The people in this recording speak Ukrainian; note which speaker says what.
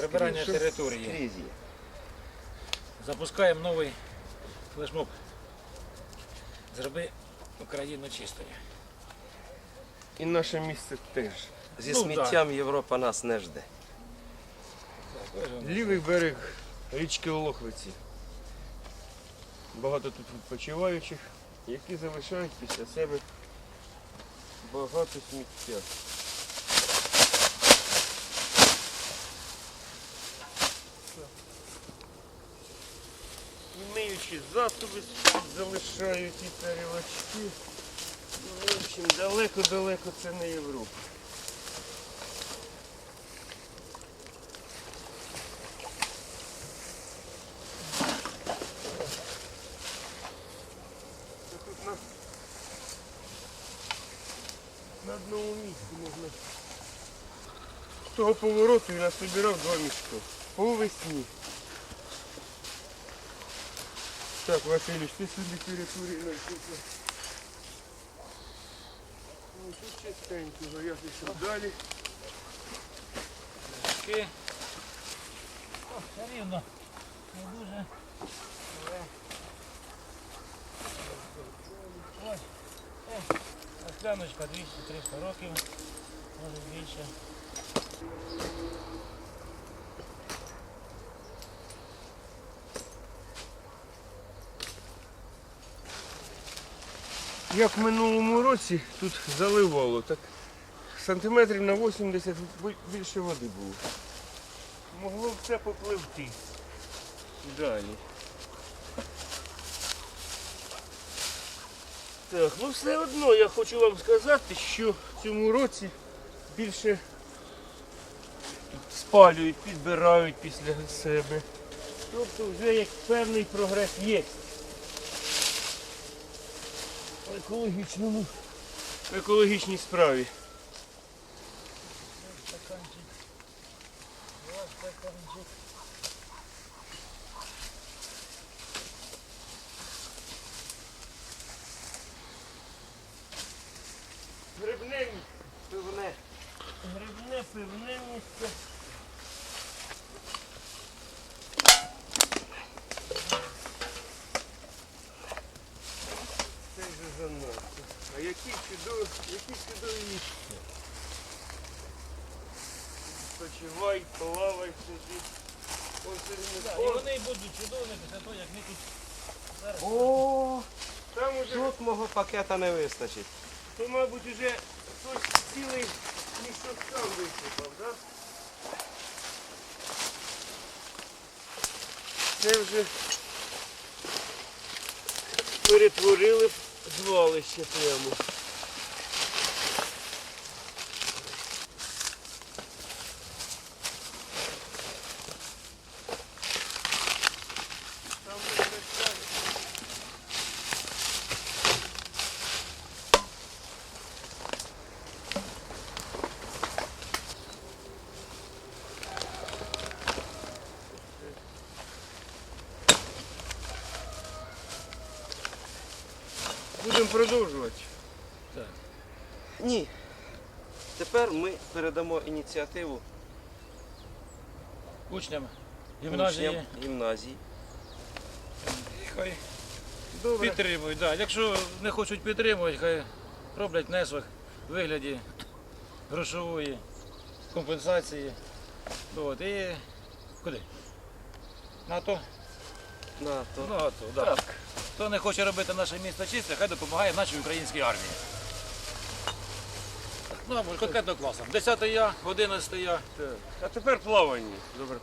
Speaker 1: Прибирання території. Запускаємо новий флешмоб. Зроби Україну чистою.
Speaker 2: І наше місце теж.
Speaker 3: Зі
Speaker 1: Ну,
Speaker 3: сміттям Європа нас не жде.
Speaker 2: Лівий берег річки Олохвиці. Багато тут відпочиваючих, які залишають після себе багато сміття. І засоби залишають і тарілочки. Ну, В общем, далеко-далеко це не Європа. Тут на, на одному місці можна. З того повороту я насобирав два мішка. По весні. Так, Василіч, ти собі території накупив. Ну, тут чистенько, я пішов далі.
Speaker 1: Таки. О, все рівно. Не дуже. Але. Ось. Е, а Скляночка 200-300 років. Може більше.
Speaker 2: Як в минулому році тут заливало, так сантиметрів на 80 більше води було. Могло все попливти. Далі. Так, ну все одно я хочу вам сказати, що в цьому році більше спалюють, підбирають після себе. Тобто вже як певний прогрес є екологічному, в екологічній справі. Грибне місце, пивне. Грибне, пивне місце. Це вже занадто. А які чудові, які чудові місця. Відпочивай, плавай собі. Ось
Speaker 1: і вони будуть чудові після того, як ми тут зараз.
Speaker 3: О,
Speaker 2: Там уже,
Speaker 3: тут мого пакета не вистачить.
Speaker 2: то, мабуть, уже хтось цілий мішок сам висипав, так? Це вже перетворили в звалище прямо. Там не кричали. Будемо продовжувати.
Speaker 3: Ні. Тепер ми передамо ініціативу
Speaker 1: Учням гімназії.
Speaker 3: учням гімназії.
Speaker 1: Хай
Speaker 2: Добре.
Speaker 1: підтримують. Да. Якщо не хочуть підтримувати, хай роблять внесок в вигляді грошової компенсації. От, і куди? На то?
Speaker 3: На то.
Speaker 1: Ну, да. Хто не хоче робити наше місто чисте, хай допомагає нашій українській армії. Ну, конкретно класом. 10 я, 11 я.
Speaker 2: А тепер плавання. Добре.